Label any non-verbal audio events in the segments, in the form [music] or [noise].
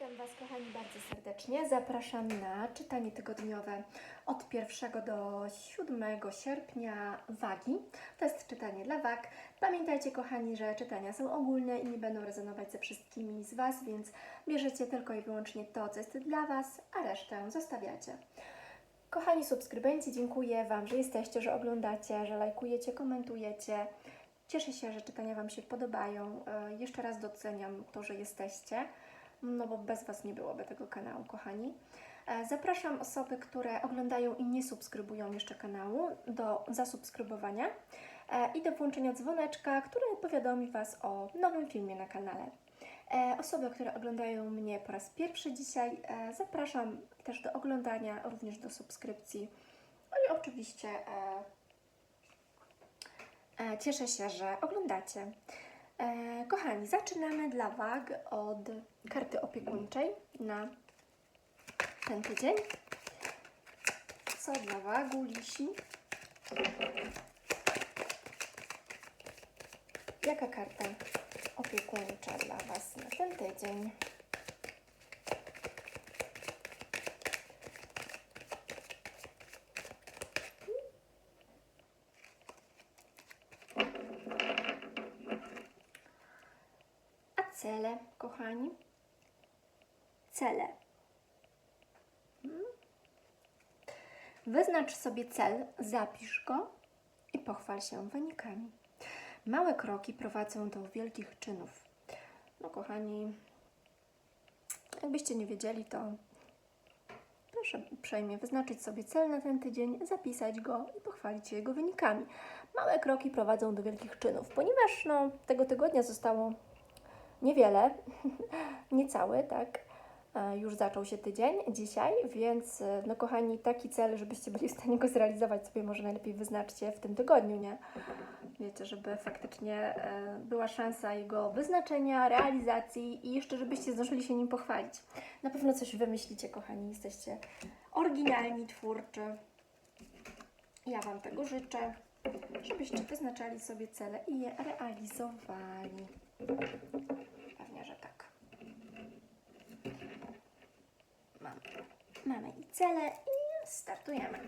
Witam Was, kochani, bardzo serdecznie. Zapraszam na czytanie tygodniowe od 1 do 7 sierpnia wagi. To jest czytanie dla wag. Pamiętajcie, kochani, że czytania są ogólne i nie będą rezonować ze wszystkimi z Was, więc bierzecie tylko i wyłącznie to, co jest dla Was, a resztę zostawiacie. Kochani subskrybenci, dziękuję Wam, że jesteście, że oglądacie, że lajkujecie, komentujecie. Cieszę się, że czytania Wam się podobają. E, Jeszcze raz doceniam to, że jesteście, no bo bez Was nie byłoby tego kanału, kochani. E, Zapraszam osoby, które oglądają i nie subskrybują jeszcze kanału do zasubskrybowania e, i do włączenia dzwoneczka, który powiadomi Was o nowym filmie na kanale. E, Osoby, które oglądają mnie po raz pierwszy dzisiaj, zapraszam też do oglądania, również do subskrypcji. No i oczywiście Cieszę się, że oglądacie. E, kochani, zaczynamy dla wag od karty opiekuńczej na ten tydzień. Co dla wagu lisi? Jaka karta opiekuńcza dla Was na ten tydzień? A cele, kochani? Cele. Wyznacz sobie cel, zapisz go i pochwal się wynikami. Małe kroki prowadzą do wielkich czynów. No, kochani, jakbyście nie wiedzieli, to proszę uprzejmie wyznaczyć sobie cel na ten tydzień, zapisać go i pochwalić się jego wynikami. Małe kroki prowadzą do wielkich czynów, ponieważ no, tego tygodnia zostało niewiele, [laughs] niecały, tak? E, Już zaczął się tydzień dzisiaj, więc e, no kochani, taki cel, żebyście byli w stanie go zrealizować sobie może najlepiej wyznaczcie w tym tygodniu, nie? Wiecie, żeby faktycznie e, była szansa jego wyznaczenia, realizacji i jeszcze żebyście zdążyli się nim pochwalić. Na pewno coś wymyślicie, kochani, jesteście oryginalni, twórczy. Ja Wam tego życzę, żebyście wyznaczali sobie cele i je realizowali. Pewnie, że tak. Mamy, mamy i cele i startujemy.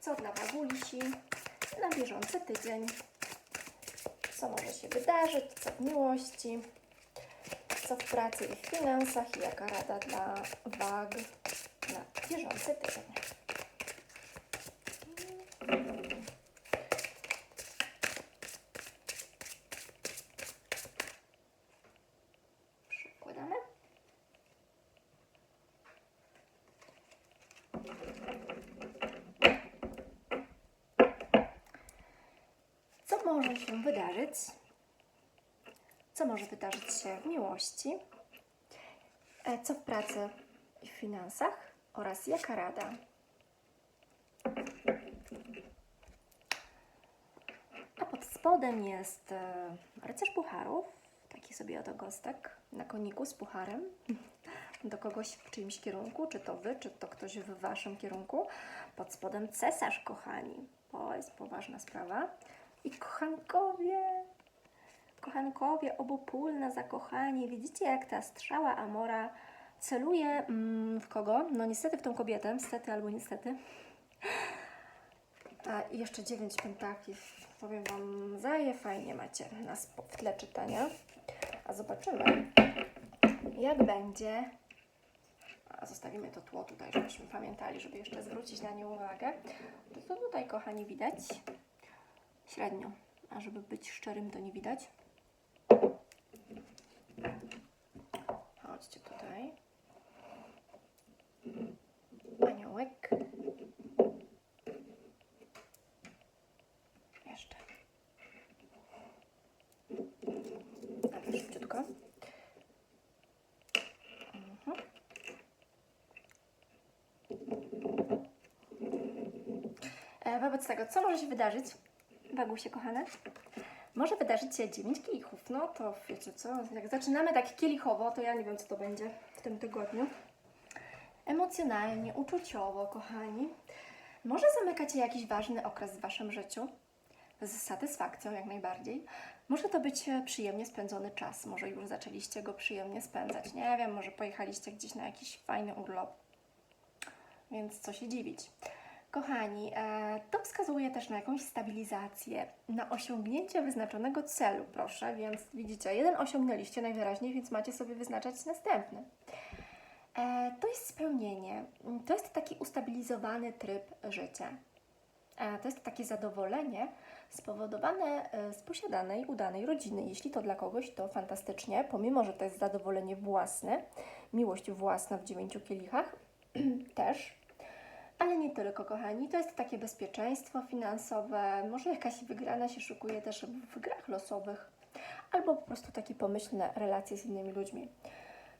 Co dla Wagulisi na bieżący tydzień? Co może się wydarzyć? Co w miłości? Co w pracy i w finansach? I jaka rada dla wag na bieżący tydzień? Przekładamy. Co może się wydarzyć? Co może wydarzyć się w miłości? E, Co w pracy i w finansach? Oraz jaka rada? A pod spodem jest e, rycerz pucharów, taki sobie oto gostek na koniku z pucharem [laughs] do kogoś w czyimś kierunku, czy to wy, czy to ktoś w waszym kierunku. Pod spodem cesarz, kochani. To jest poważna sprawa. I kochankowie, kochankowie, obopólne zakochanie. Widzicie, jak ta strzała Amora celuje mm, w kogo? No niestety w tą kobietę, niestety albo niestety. A i jeszcze dziewięć pentakli. Powiem Wam, zaje fajnie macie na w tle czytania. A zobaczymy, jak będzie. A zostawimy to tło tutaj, żebyśmy pamiętali, żeby jeszcze zwrócić na nie uwagę. To tutaj, kochani, widać średnio. A żeby być szczerym, to nie widać. Chodźcie tutaj. Aniołek. Jeszcze. Ale szybciutko. Mhm. E, Wobec tego, co może się wydarzyć, Wagusie kochane? Może wydarzyć się 9 kielichów. No to wiecie co, jak zaczynamy tak kielichowo, to ja nie wiem, co to będzie w tym tygodniu. Emocjonalnie, uczuciowo, kochani. Może zamykacie jakiś ważny okres w Waszym życiu. z satysfakcją jak najbardziej. Może to być e, przyjemnie spędzony czas, może już zaczęliście go przyjemnie spędzać. Nie wiem, może pojechaliście gdzieś na jakiś fajny urlop, więc co się dziwić. Kochani, e, to wskazuje też na jakąś stabilizację, na osiągnięcie wyznaczonego celu, proszę, więc widzicie, jeden osiągnęliście najwyraźniej, więc macie sobie wyznaczać następny. E, To jest spełnienie, to jest taki ustabilizowany tryb życia. E, To jest takie zadowolenie spowodowane z posiadanej, udanej rodziny. Jeśli to dla kogoś, to fantastycznie, pomimo, że to jest zadowolenie własne, miłość własna w dziewięciu kielichach, [clears throat] też. Ale nie tylko, kochani. To jest takie bezpieczeństwo finansowe, może jakaś wygrana się szykuje też w grach losowych, albo po prostu takie pomyślne relacje z innymi ludźmi.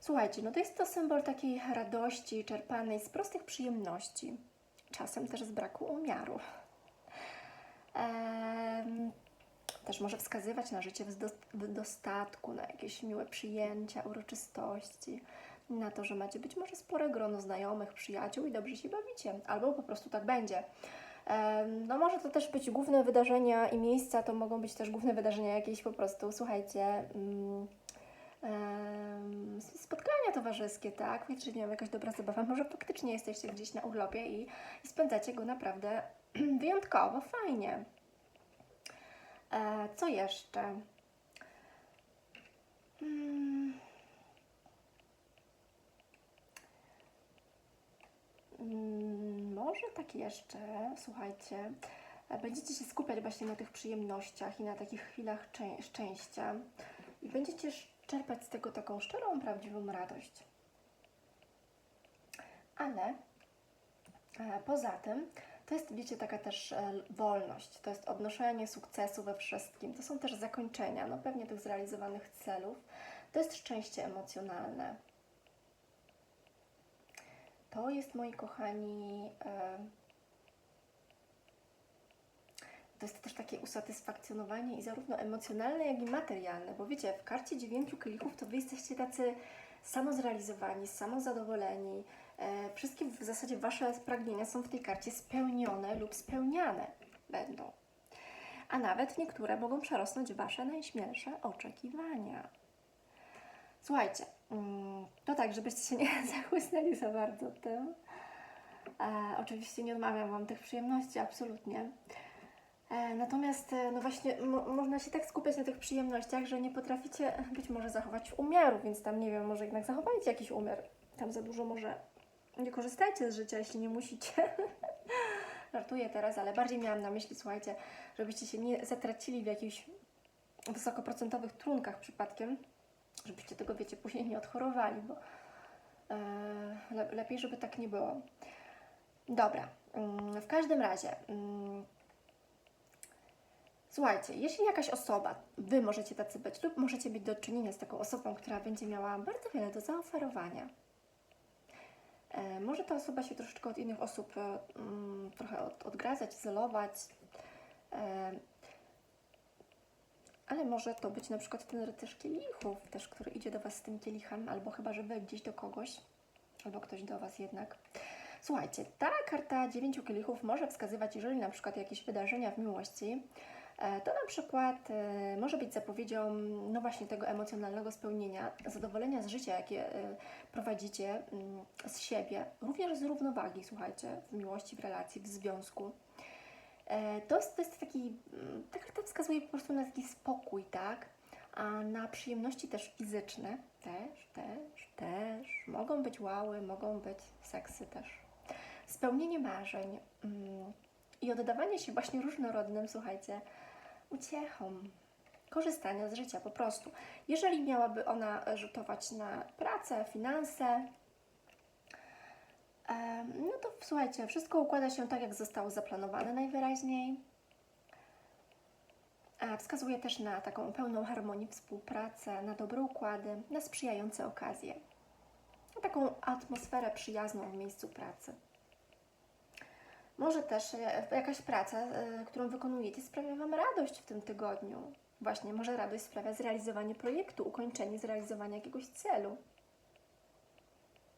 Słuchajcie, no to jest to symbol takiej radości czerpanej z prostych przyjemności, czasem też z braku umiaru. Też może wskazywać na życie w dostatku, na jakieś miłe przyjęcia, uroczystości, na to, że macie być może spore grono znajomych, przyjaciół i dobrze się bawicie, albo po prostu tak będzie. No może to też być główne wydarzenia i miejsca, to mogą być też główne wydarzenia jakieś po prostu, słuchajcie, em, spotkania towarzyskie, tak? Wiecie, nie wiem, jakaś dobra zabawa, może faktycznie jesteście gdzieś na urlopie i, i spędzacie go naprawdę [clears throat] wyjątkowo, fajnie. E, co jeszcze? Mm. Może tak jeszcze, słuchajcie, będziecie się skupiać właśnie na tych przyjemnościach i na takich chwilach szczę- szczęścia i będziecie czerpać z tego taką szczerą, prawdziwą radość. Ale e, poza tym, to jest, wiecie, taka też e, wolność, to jest odnoszenie sukcesu we wszystkim, to są też zakończenia, no pewnie tych zrealizowanych celów, to jest szczęście emocjonalne. To jest, moi kochani, e, to jest też takie usatysfakcjonowanie i zarówno emocjonalne, jak i materialne, bo wiecie, w karcie dziewięciu kielichów to wy jesteście tacy samozrealizowani, samozadowoleni. E, wszystkie w zasadzie wasze pragnienia są w tej karcie spełnione lub spełniane będą. A nawet niektóre mogą przerosnąć wasze najśmielsze oczekiwania. Słuchajcie, to tak, żebyście się nie [laughs] zachłysnęli za bardzo tym. E, oczywiście nie odmawiam Wam tych przyjemności, absolutnie. E, natomiast, e, no właśnie, mo- można się tak skupiać na tych przyjemnościach, że nie potraficie być może zachować umiaru, więc tam, nie wiem, może jednak zachowajcie jakiś umiar. Tam za dużo może nie korzystajcie z życia, jeśli nie musicie. [laughs] Żartuję teraz, ale bardziej miałam na myśli, słuchajcie, żebyście się nie zatracili w jakichś wysokoprocentowych trunkach przypadkiem, żebyście tego, wiecie, później nie odchorowali, bo e, le, lepiej, żeby tak nie było. Dobra, mm, w każdym razie, mm, słuchajcie, jeśli jakaś osoba, Wy możecie tacy być, lub możecie mieć do czynienia z taką osobą, która będzie miała bardzo wiele do zaoferowania, e, może ta osoba się troszeczkę od innych osób e, mm, trochę od, odgradzać, izolować, e, ale może to być na przykład ten rycerz kielichów, też, który idzie do Was z tym kielichem, albo chyba, że Wy gdzieś do kogoś, albo ktoś do Was jednak. Słuchajcie, ta karta dziewięciu kielichów może wskazywać, jeżeli na przykład jakieś wydarzenia w miłości, e, to na przykład e, może być zapowiedzią, no właśnie tego emocjonalnego spełnienia, zadowolenia z życia, jakie e, prowadzicie mm, z siebie, również z równowagi, słuchajcie, w miłości, w relacji, w związku. E, To jest, to jest taki, mm, ta karta wskazuje po prostu na taki spokój, tak? A na przyjemności też fizyczne, też, też, też. Mogą być łały, mogą być seksy też. Spełnienie marzeń mm, i oddawanie się właśnie różnorodnym, słuchajcie, uciechom, korzystania z życia po prostu. Jeżeli miałaby ona rzutować na pracę, finanse, No to słuchajcie, wszystko układa się tak, jak zostało zaplanowane najwyraźniej. A wskazuje też na taką pełną harmonię, współpracę, na dobre układy, na sprzyjające okazje, na taką atmosferę przyjazną w miejscu pracy. Może też e, jakaś praca, e, którą wykonujecie, sprawia Wam radość w tym tygodniu. Właśnie, może radość sprawia zrealizowanie projektu, ukończenie zrealizowania jakiegoś celu.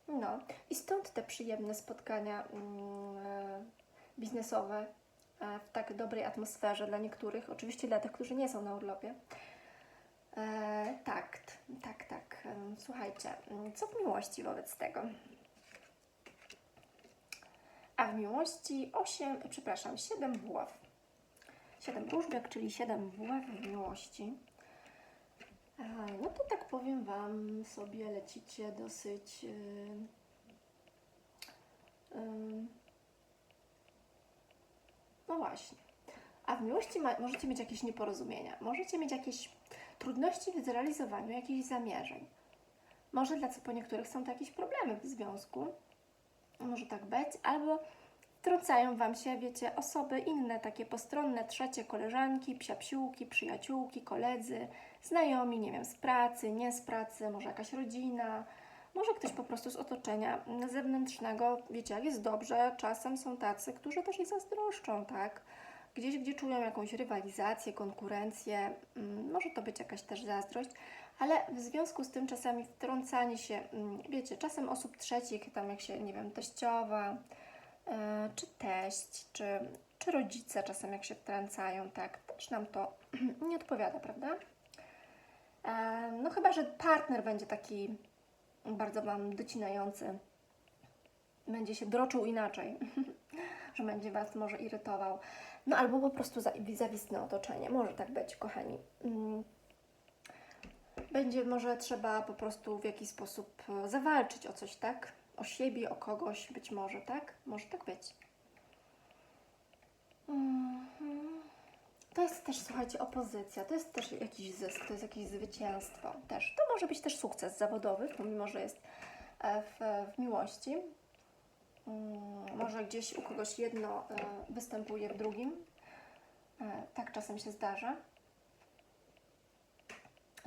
No, i stąd te przyjemne spotkania mm, e, biznesowe, e, w tak dobrej atmosferze dla niektórych, oczywiście dla tych, którzy nie są na urlopie. E, tak, tak, tak. E, Słuchajcie, mm, co w miłości wobec tego? A w miłości 8, przepraszam, 7 buław. 7 wróżbek, czyli 7 buław w miłości. No to tak powiem Wam, sobie lecicie dosyć. Yy, yy, no właśnie. A w miłości ma, możecie mieć jakieś nieporozumienia, możecie mieć jakieś trudności w zrealizowaniu jakichś zamierzeń. Może dla co po niektórych są to jakieś problemy w związku, może tak być, albo wtrącają Wam się, wiecie, osoby inne, takie postronne, trzecie, koleżanki, psiapsiółki, przyjaciółki, koledzy, znajomi, nie wiem, z pracy, nie z pracy, może jakaś rodzina, może ktoś po prostu z otoczenia zewnętrznego, wiecie, jak jest dobrze, czasem są tacy, którzy też jej zazdroszczą, tak? Gdzieś, gdzie czują jakąś rywalizację, konkurencję, mm, może to być jakaś też zazdrość, ale w związku z tym czasami wtrącanie się, mm, wiecie, czasem osób trzecich, tam jak się, nie wiem, teściowa, czy teść, czy, czy rodzice czasem jak się wtrącają, tak, też nam to [clears throat] nie odpowiada, prawda? E, No chyba, że partner będzie taki bardzo Wam docinający, będzie się droczył inaczej, [laughs] że będzie Was może irytował, no albo po prostu za- zawistne otoczenie, może tak być, kochani. Mm. Będzie może trzeba po prostu w jakiś sposób e, zawalczyć o coś, tak? O siebie, o kogoś, być może, tak? Może tak być. Mhm. To jest też, słuchajcie, opozycja, to jest też jakiś zysk, to jest jakieś zwycięstwo też. To może być też sukces zawodowy, pomimo, że jest e, w, w miłości. Mm, Może gdzieś u kogoś jedno e, występuje w drugim. E, Tak czasem się zdarza.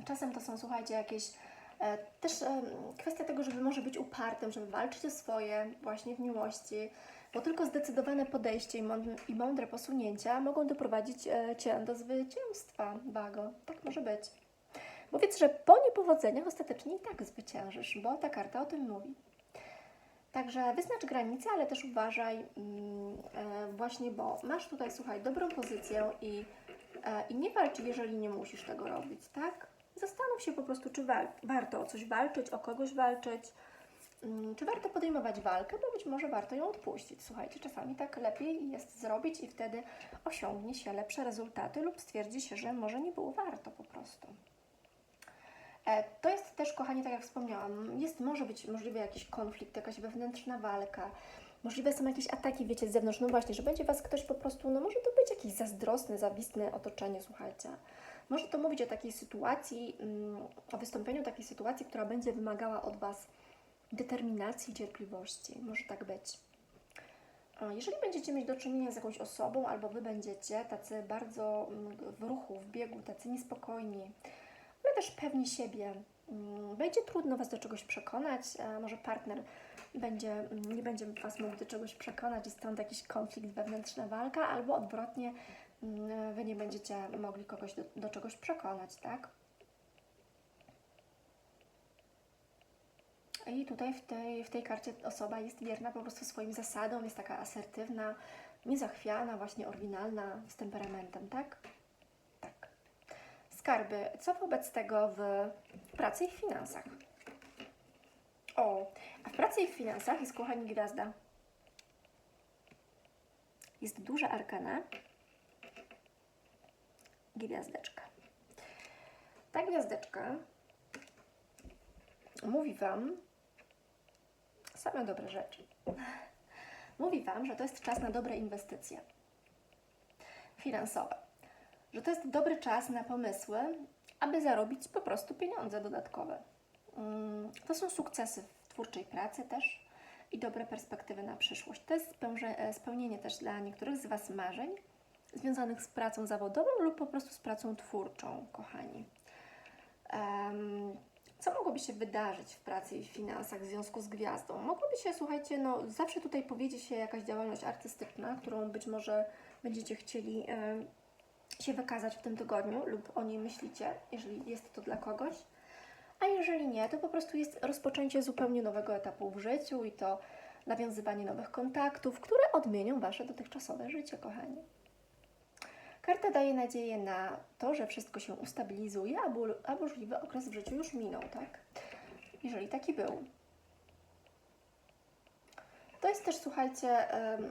Czasem to są, słuchajcie, jakieś też e, kwestia tego, żeby może być upartym, żeby walczyć o swoje właśnie w miłości, bo tylko zdecydowane podejście i mądre, posunięcia mogą doprowadzić e, Cię do zwycięstwa, Wago. Tak może być. Bo wiedz, że po niepowodzeniach ostatecznie i tak zwyciężysz, bo ta karta o tym mówi. Także wyznacz granice, ale też uważaj mm, e, właśnie, bo masz tutaj, słuchaj, dobrą pozycję i, i nie walcz, jeżeli nie musisz tego robić, tak? Zastanów się po prostu, czy warto o coś walczyć, o kogoś walczyć, mm, czy warto podejmować walkę, bo być może warto ją odpuścić. Słuchajcie, czasami tak lepiej jest zrobić i wtedy osiągnie się lepsze rezultaty lub stwierdzi się, że może nie było warto po prostu. E, To jest też, kochani, tak jak wspomniałam, jest, może być możliwy jakiś konflikt, jakaś wewnętrzna walka, możliwe są jakieś ataki, wiecie, z zewnątrz, no właśnie, że będzie Was ktoś po prostu, no może to być jakiś zazdrosny, zawistne otoczenie, słuchajcie. Może to mówić o takiej sytuacji, mm, o wystąpieniu takiej sytuacji, która będzie wymagała od Was determinacji, cierpliwości. Może tak być. Jeżeli będziecie mieć do czynienia z jakąś osobą, albo Wy będziecie tacy bardzo mm, w ruchu, w biegu, tacy niespokojni, ale też pewni siebie. Mm, Będzie trudno Was do czegoś przekonać, może partner będzie, nie będzie Was mógł do czegoś przekonać i stąd jakiś konflikt, wewnętrzna walka, albo odwrotnie, Wy nie będziecie mogli kogoś do, do czegoś przekonać, tak? I tutaj w tej, w tej karcie osoba jest wierna po prostu swoim zasadom, jest taka asertywna, niezachwiana, właśnie oryginalna, z temperamentem, tak? Tak. Skarby, co wobec tego w pracy i w finansach? O, a w pracy i w finansach jest, kochani, gwiazda. Jest duża arkana. Gwiazdeczka. Ta gwiazdeczka mówi Wam same dobre rzeczy. Mówi Wam, że to jest czas na dobre inwestycje finansowe. Że to jest dobry czas na pomysły, aby zarobić po prostu pieniądze dodatkowe. Mm, To są sukcesy w twórczej pracy też i dobre perspektywy na przyszłość. To jest e, spełnienie też dla niektórych z Was marzeń związanych z pracą zawodową lub po prostu z pracą twórczą, kochani. Em, co mogłoby się wydarzyć w pracy i finansach w związku z gwiazdą? Mogłoby się, słuchajcie, no zawsze tutaj powiedzie się jakaś działalność artystyczna, którą być może będziecie chcieli się wykazać w tym tygodniu lub o niej myślicie, jeżeli jest to dla kogoś. A jeżeli nie, to po prostu jest rozpoczęcie zupełnie nowego etapu w życiu i to nawiązywanie nowych kontaktów, które odmienią Wasze dotychczasowe życie, kochani. Karta daje nadzieję na to, że wszystko się ustabilizuje, a, burzliwy okres w życiu już minął, tak? Jeżeli taki był. To jest też, słuchajcie,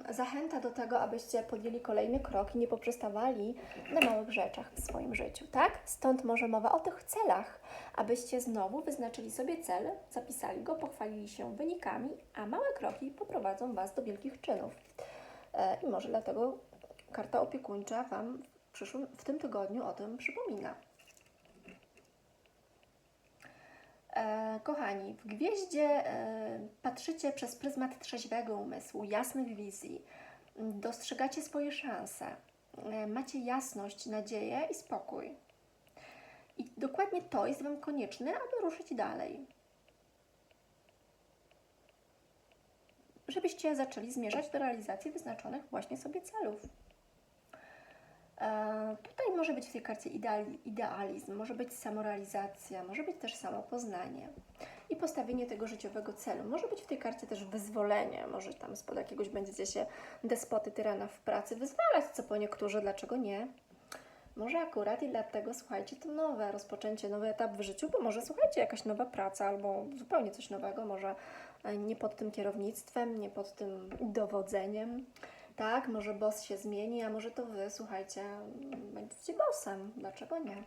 zachęta do tego, abyście podjęli kolejny krok i nie poprzestawali na małych rzeczach w swoim życiu, tak? Stąd może mowa o tych celach, abyście znowu wyznaczyli sobie cel, zapisali go, pochwalili się wynikami, a małe kroki poprowadzą Was do wielkich czynów. E, I może dlatego karta opiekuńcza Wam w, przyszłym, w tym tygodniu o tym przypomina. E, kochani, w gwieździe e, patrzycie przez pryzmat trzeźwego umysłu, jasnych wizji, dostrzegacie swoje szanse, e, macie jasność, nadzieję i spokój. I dokładnie to jest Wam konieczne, aby ruszyć dalej. Żebyście zaczęli zmierzać do realizacji wyznaczonych właśnie sobie celów. E, Tutaj może być w tej karcie ideali- idealizm, może być samorealizacja, może być też samopoznanie i postawienie tego życiowego celu. Może być w tej karcie też wyzwolenie, może tam spod jakiegoś będziecie się despoty, tyrana w pracy wyzwalać, co po niektórzy, dlaczego nie? Może akurat i dlatego, słuchajcie, to nowe rozpoczęcie, nowy etap w życiu, bo może, słuchajcie, jakaś nowa praca albo zupełnie coś nowego, może e, nie pod tym kierownictwem, nie pod tym dowodzeniem, tak, może boss się zmieni, a może to Wy, słuchajcie, będziecie bossem. Dlaczego nie?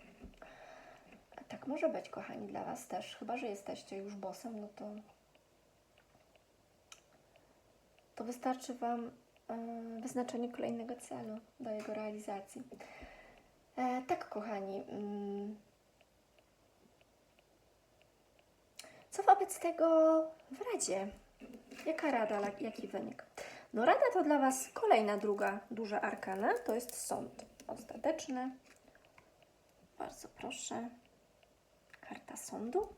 Tak może być, kochani, dla Was też. Chyba, że jesteście już bossem, no to to wystarczy Wam e, wyznaczenie kolejnego celu do jego realizacji. E, tak, kochani. mm. Co wobec tego w Radzie? Jaka rada, jaki wynik? No rada to dla Was kolejna druga duża arkana, to jest sąd ostateczny. Bardzo proszę. Karta sądu.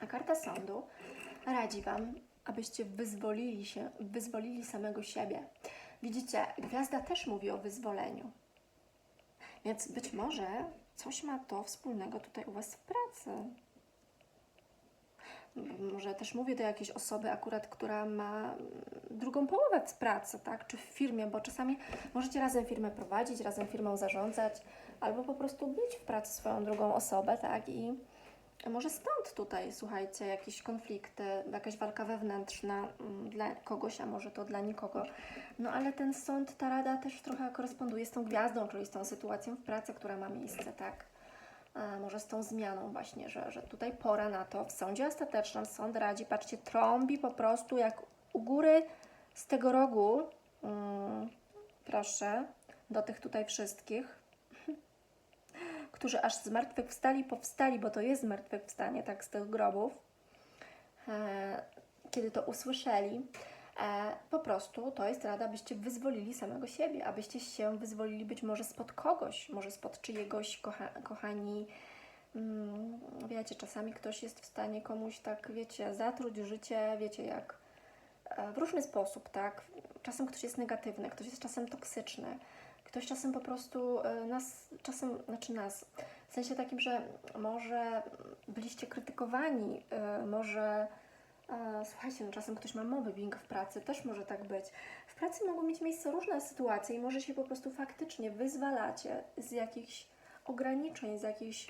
A karta sądu radzi Wam, abyście wyzwolili się, wyzwolili samego siebie. Widzicie, gwiazda też mówi o wyzwoleniu. Więc być może coś ma to wspólnego tutaj u Was w pracy. Może też mówię do jakiejś osoby akurat, która ma mm, drugą połowę z pracy, tak? Czy w firmie, bo czasami możecie razem firmę prowadzić, razem firmą zarządzać, albo po prostu być w pracy swoją drugą osobę, tak? I może stąd tutaj, słuchajcie, jakieś konflikty, jakaś walka wewnętrzna mm, dla kogoś, a może to dla nikogo. No ale ten sąd, ta rada też trochę koresponduje z tą gwiazdą, czyli z tą sytuacją w pracy, która ma miejsce, tak? Może z tą zmianą właśnie, że, że tutaj pora na to. W sądzie ostatecznym sąd radzi, patrzcie, trąbi po prostu jak u góry z tego rogu. Mm, proszę, do tych tutaj wszystkich, [laughs] którzy aż z martwych wstali, powstali, bo to jest zmartwychwstanie, tak, z tych grobów, e, kiedy to usłyszeli. E, po prostu to jest rada, abyście wyzwolili samego siebie, abyście się wyzwolili być może spod kogoś, może spod czyjegoś kocha kochani. Mm, wiecie, czasami ktoś jest w stanie komuś tak, wiecie, zatruć życie, wiecie, jak e, w różny sposób, tak? Czasem ktoś jest negatywny, ktoś jest czasem toksyczny, ktoś czasem po prostu e, nas, czasem, znaczy nas, w sensie takim, że może byliście krytykowani, może Słuchajcie, no czasem ktoś ma mobbing w pracy, też może tak być. W pracy mogą mieć miejsce różne sytuacje i może się po prostu faktycznie wyzwalacie z jakichś ograniczeń, z, jakichś,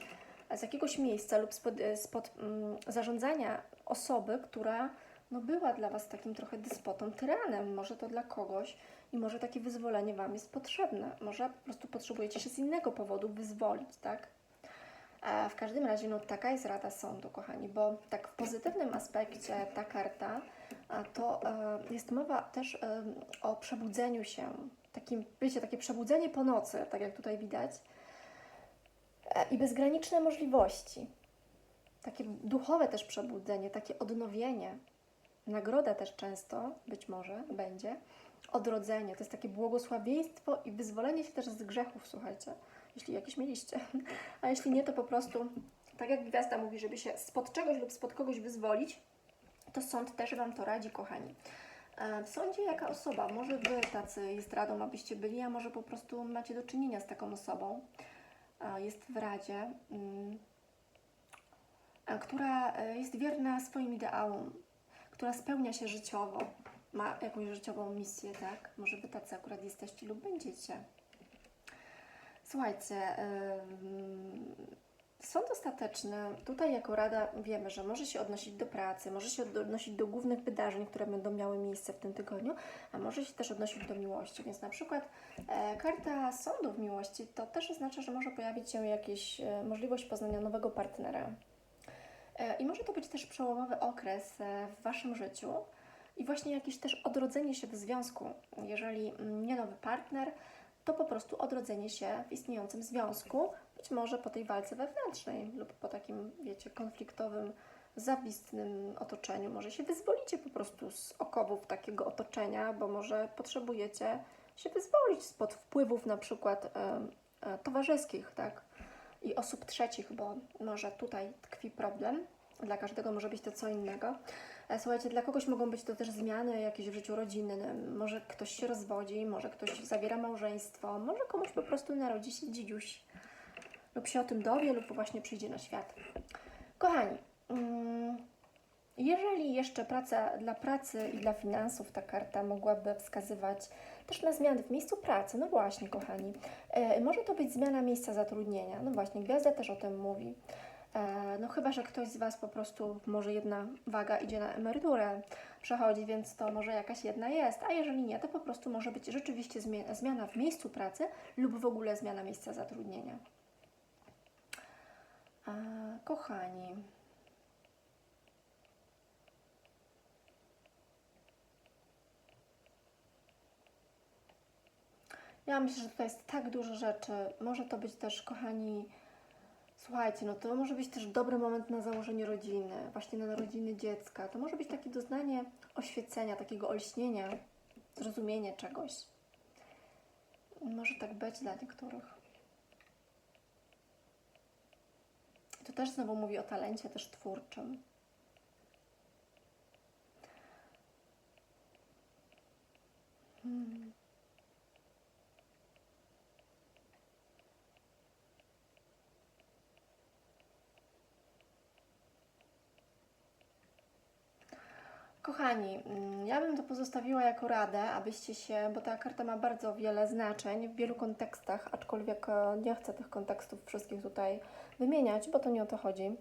z jakiegoś miejsca lub spod, spod mm, zarządzania osoby, która no, była dla Was takim trochę dyspotą, tyranem. Może to dla kogoś i może takie wyzwolenie Wam jest potrzebne. Może po prostu potrzebujecie się z innego powodu wyzwolić, tak? W każdym razie, no taka jest rada sądu, kochani, bo tak w pozytywnym aspekcie ta karta, to e, jest mowa też e, o przebudzeniu się, takim, wiecie, takie przebudzenie po nocy, tak jak tutaj widać, e, i bezgraniczne możliwości, takie duchowe też przebudzenie, takie odnowienie, nagroda też często, być może, będzie, odrodzenie, to jest takie błogosławieństwo i wyzwolenie się też z grzechów, słuchajcie jeśli jakieś mieliście. [laughs] A jeśli nie, to po prostu, tak jak gwiazda mówi, żeby się spod czegoś lub spod kogoś wyzwolić, to sąd też Wam to radzi, kochani. E, W sądzie jaka osoba? Może Wy tacy jest radą, abyście byli, a może po prostu macie do czynienia z taką osobą. E, Jest w Radzie, mm, e, która jest wierna swoim ideałom, która spełnia się życiowo, ma jakąś życiową misję, tak? Może Wy tacy akurat jesteście lub będziecie. Słuchajcie, ym, sąd ostateczny, tutaj jako Rada wiemy, że może się odnosić do pracy, może się odnosić do głównych wydarzeń, które będą miały miejsce w tym tygodniu, a może się też odnosić do miłości. Więc na przykład e, karta sądu w miłości to też oznacza, że może pojawić się jakaś e, możliwość poznania nowego partnera. E, I może to być też przełomowy okres e, w Waszym życiu i właśnie jakieś też odrodzenie się w związku. Jeżeli mm, nie nowy partner, to po prostu odrodzenie się w istniejącym związku, być może po tej walce wewnętrznej lub po takim, wiecie, konfliktowym, zawistnym otoczeniu. Może się wyzwolicie po prostu z okowów takiego otoczenia, bo może potrzebujecie się wyzwolić spod wpływów na przykład em, e, towarzyskich, tak? I osób trzecich, bo może tutaj tkwi problem. Dla każdego może być to co innego. E, Słuchajcie, dla kogoś mogą być to też zmiany jakieś w życiu rodzinnym. Może ktoś się rozwodzi, może ktoś zawiera małżeństwo, może komuś po prostu narodzi się dzidziuś. Lub się o tym dowie, lub właśnie przyjdzie na świat. Kochani, mm, jeżeli jeszcze praca dla pracy i dla finansów ta karta mogłaby wskazywać też na zmiany w miejscu pracy, no właśnie, kochani, e, może to być zmiana miejsca zatrudnienia. No właśnie, gwiazda też o tym mówi. E, No chyba, że ktoś z Was po prostu, może jedna waga idzie na emeryturę, przechodzi, więc to może jakaś jedna jest, a jeżeli nie, to po prostu może być rzeczywiście zmiana w miejscu pracy lub w ogóle zmiana miejsca zatrudnienia. A, kochani, ja myślę, że tutaj jest tak dużo rzeczy. Może to być też, kochani, Słuchajcie, no to może być też dobry moment na założenie rodziny, właśnie na narodziny dziecka. To może być takie doznanie oświecenia, takiego olśnienia, zrozumienie czegoś. Może tak być dla niektórych. To też znowu mówi o talencie też twórczym. Hmm. Kochani, mm, ja bym to pozostawiła jako radę, abyście się, bo ta karta ma bardzo wiele znaczeń w wielu kontekstach, aczkolwiek e, nie chcę tych kontekstów wszystkich tutaj wymieniać, bo to nie o to chodzi,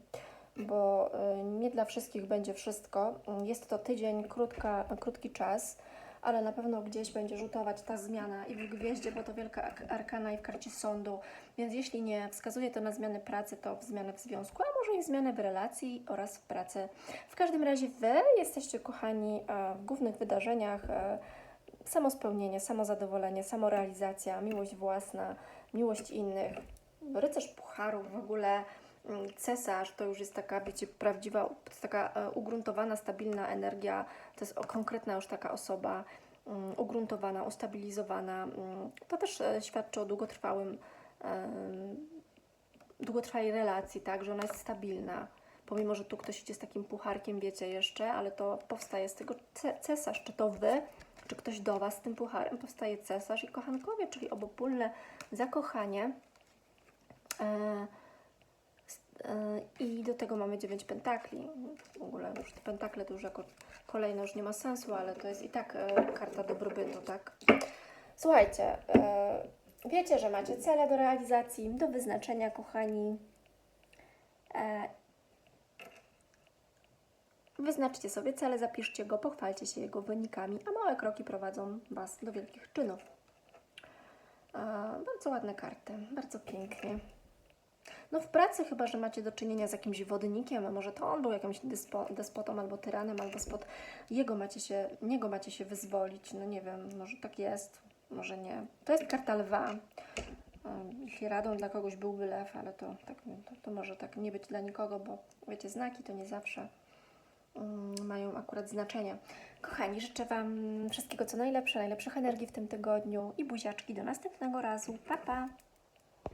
bo e, nie dla wszystkich będzie wszystko. Jest to tydzień, krótka, krótki czas, ale na pewno gdzieś będzie rzutować ta zmiana i w gwieździe, bo to wielka arkana i w karcie sądu, więc jeśli nie wskazuje to na zmiany pracy, to w zmianę w związku, a może i zmianę w relacji oraz w pracy. W każdym razie Wy jesteście, kochani, e, w głównych wydarzeniach e, samospełnienie, samozadowolenie, samorealizacja, miłość własna, miłość innych, rycerz pucharów, w ogóle cesarz to już jest taka, wiecie, prawdziwa, taka e, ugruntowana, stabilna energia, to jest konkretna już taka osoba, mm, ugruntowana, ustabilizowana. mm. To też e, świadczy o długotrwałym, długotrwałej relacji, tak, że ona jest stabilna. Pomimo, że tu ktoś idzie z takim pucharkiem, wiecie jeszcze, ale to powstaje z tego ce- cesarz, czy to wy, czy ktoś do was z tym pucharem, powstaje cesarz i kochankowie, czyli obopólne zakochanie. E, I do tego mamy dziewięć pentakli. W ogóle już te pentakle to już jako kolejne już nie ma sensu, ale to jest i tak e, karta dobrobytu, tak? Słuchajcie, e, wiecie, że macie cele do realizacji, do wyznaczenia, kochani. E, Wyznaczcie sobie cele, zapiszcie go, pochwalcie się jego wynikami, a małe kroki prowadzą Was do wielkich czynów. E, bardzo ładne karty, bardzo pięknie. No w pracy chyba, że macie do czynienia z jakimś wodnikiem, a może to on był jakimś despotą albo tyranem, albo spod jego macie się, niego macie się wyzwolić. No nie wiem, może tak jest, może nie. To jest karta lwa. Jeśli radą dla kogoś byłby lew, ale to, tak, to, to może tak nie być dla nikogo, bo wiecie, znaki to nie zawsze mm, mają akurat znaczenie. Kochani, życzę Wam wszystkiego co najlepsze, najlepszych energii w tym tygodniu i buziaczki do następnego razu. Pa, pa!